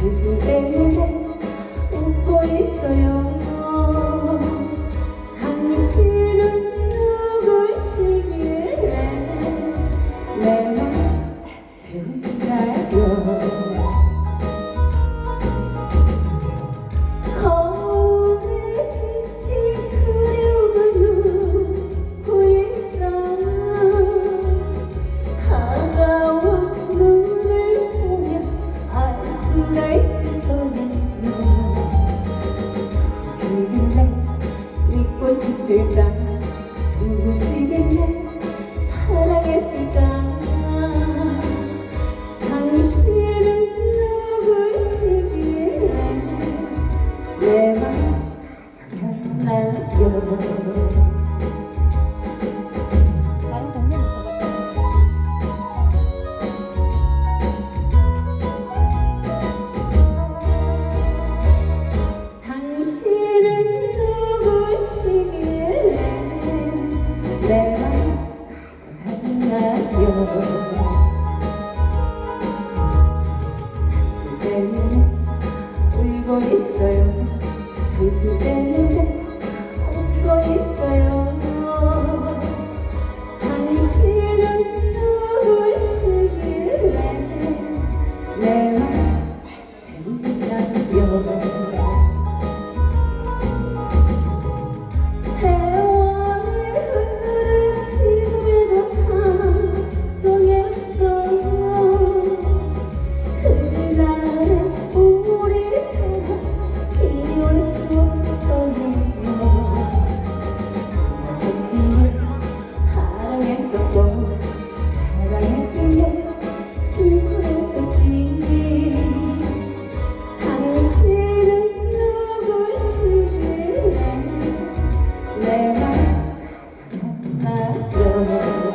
그 웃을 때문에 웃고 있어요. 못했다 누구시겠네? 사랑했을까? 당신은 누구시길래? 내맘 가장 날 여자 Thank you. Thank you.